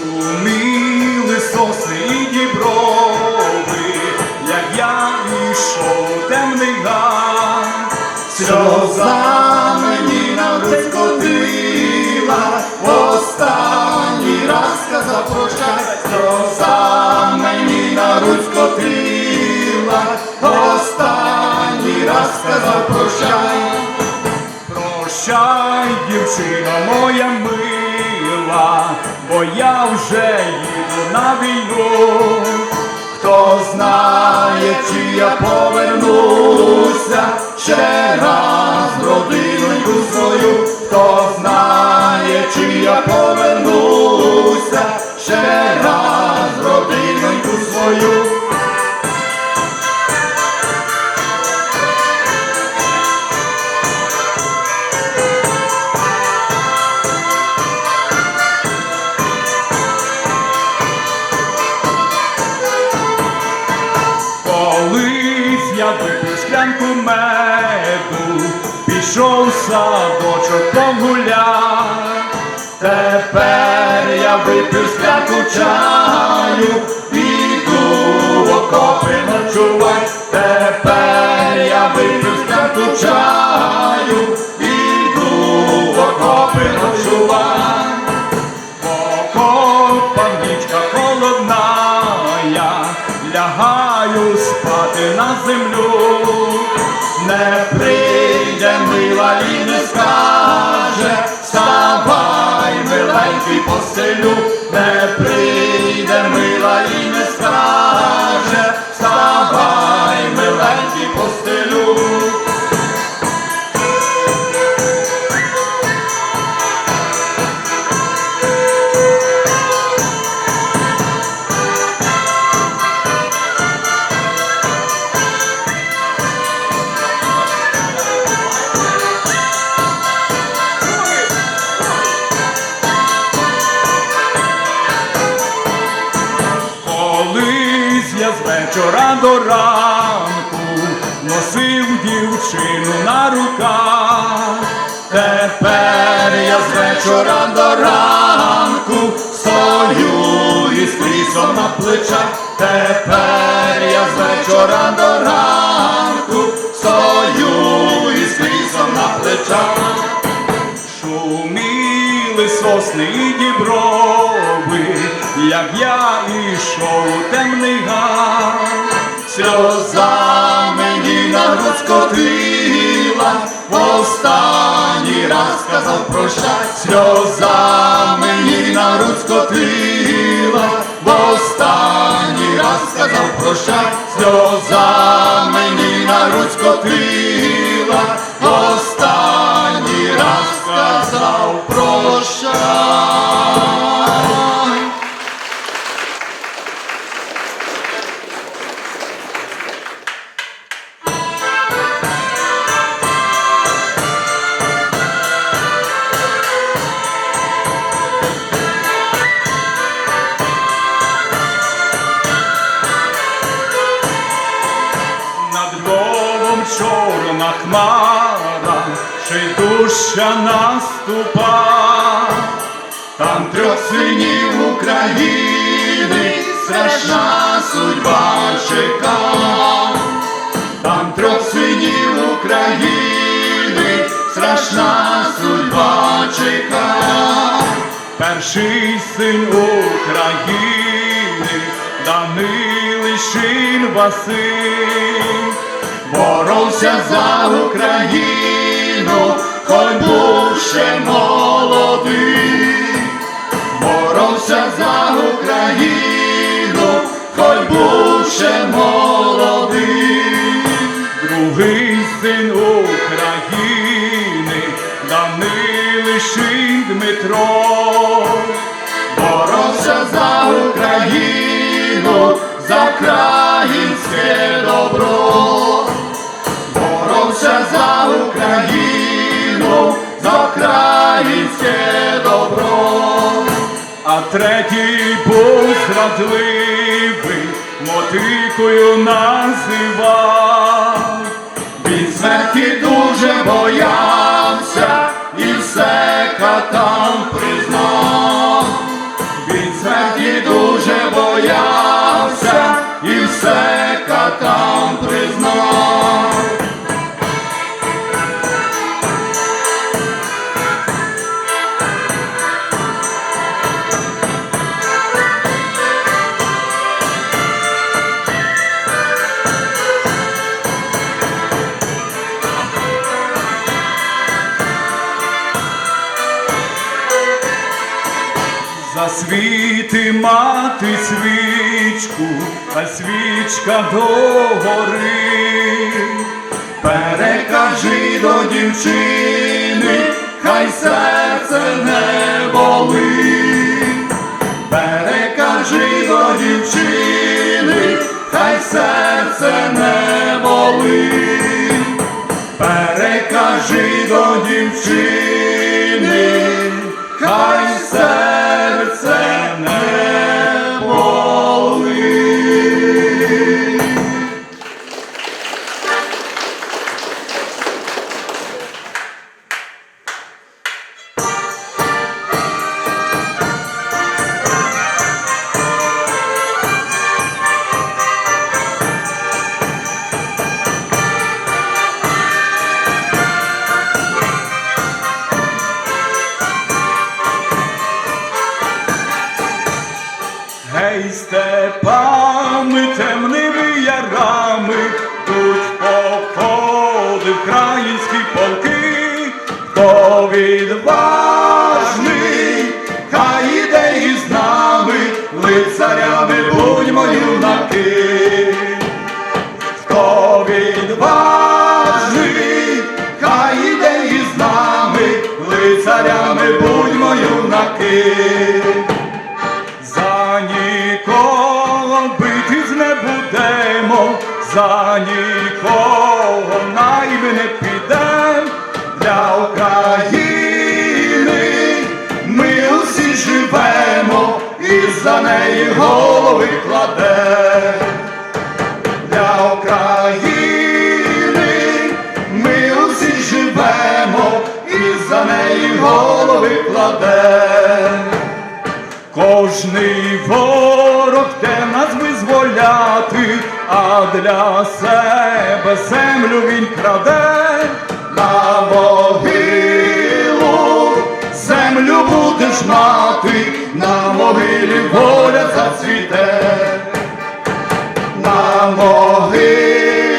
Шуміли сосни і діброви, як я ішов темний гай, сльоза мені на грудь скотила, останній раз сказав прощай, сльоза мені на грудь скотила, останній раз сказав прощай. Прощай, дівчино моя мила, бо я вже їду на війну. Хто знає, чи я повернуся ще раз родиною свою, хто знає, чи я повернуся меду, пішов в садочок погуляв. Тепер я випив склянку чаю, піду в окопи ночувай. Тепер я випив склянку чаю, піду в окопи ночувай. Лягаю спати на землю, не до ранку носив дівчину на руках. Тепер я з вечора до ранку стою із крісом на плечах. Тепер я з вечора до ранку стою із крісом на плечах. Шуміли сосни і діброви, як я ішов у темний сльоза мені на грудь скотила, останній раз сказав прощай, сльоза мені на грудь скотила, останній раз сказав прощай, сльоза мені на хмара, й дужча наступа, там трьох синів України страшна судьба чека, там трьох синів України страшна судьба чека. Перший син України, Данилишин Василь, боровся за Україну, хой був ще молодий, боровся за Україну, хой був ще молодий, другий син України, Данилишин Дмитро, боровся за Україну, третій був зрадливий, мотикою називав. Він смерті дуже боявся Засвіти мати свічку, а свічка догори. Перекажи до дівчини, хай серце не болить. Перекажи до дівчини, хай серце не болить. Перекажи до дівчини, хай хто відважний, хай іде із нами, лицарями будьмо юнаки. Хто відважний, хай іде із нами, лицарями будьмо юнаки. За нікого битись не будемо, за нікого найми не підем для України. Ми усі живемо і за неї голови кладем. Для України ми усі живемо і за неї голови кладем. Кожний ворог те нас визволяти, а для себе землю він краде на будеш мати, на могилі воля зацвіте, на могилу,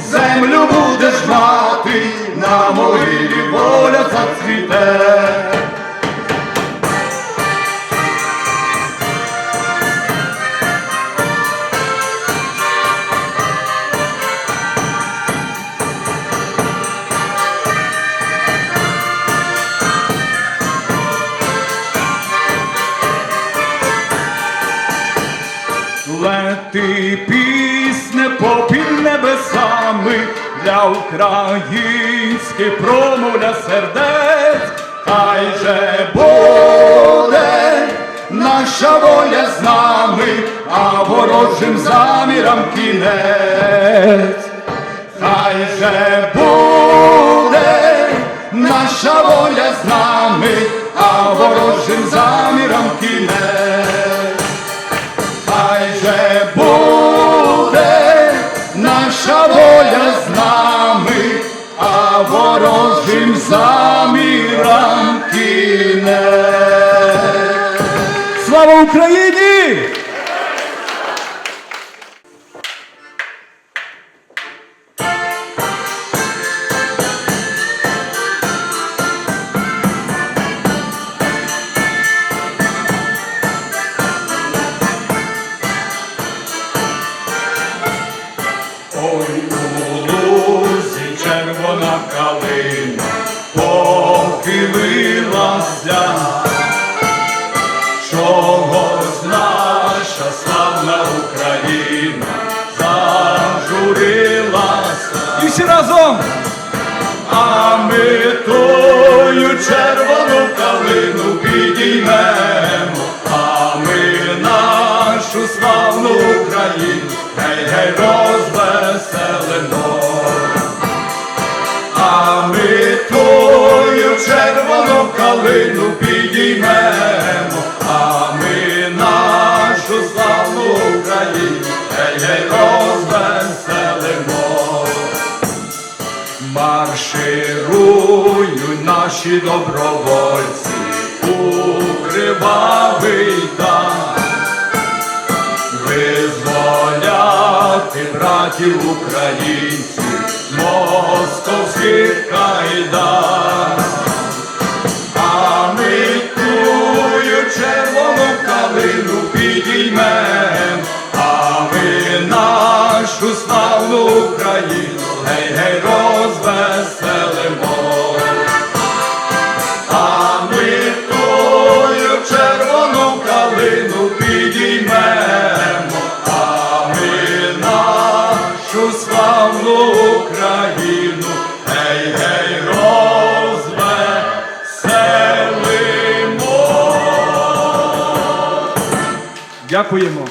землю будеш мати, на могилі воля зацвіте. Для українських промовля сердець, хай же буде наша воля з нами, а ворожим замірам кінець. Хай же буде наша воля з нами, а ворожим замірам кінець. Ворожим замірам червону підіймемо, а ми нашу славну Україну, гей, гей, розвеселимо. Марширують наші добровольці у кривавий дан, визволяти братів українців московських кайдан. Дякуємо.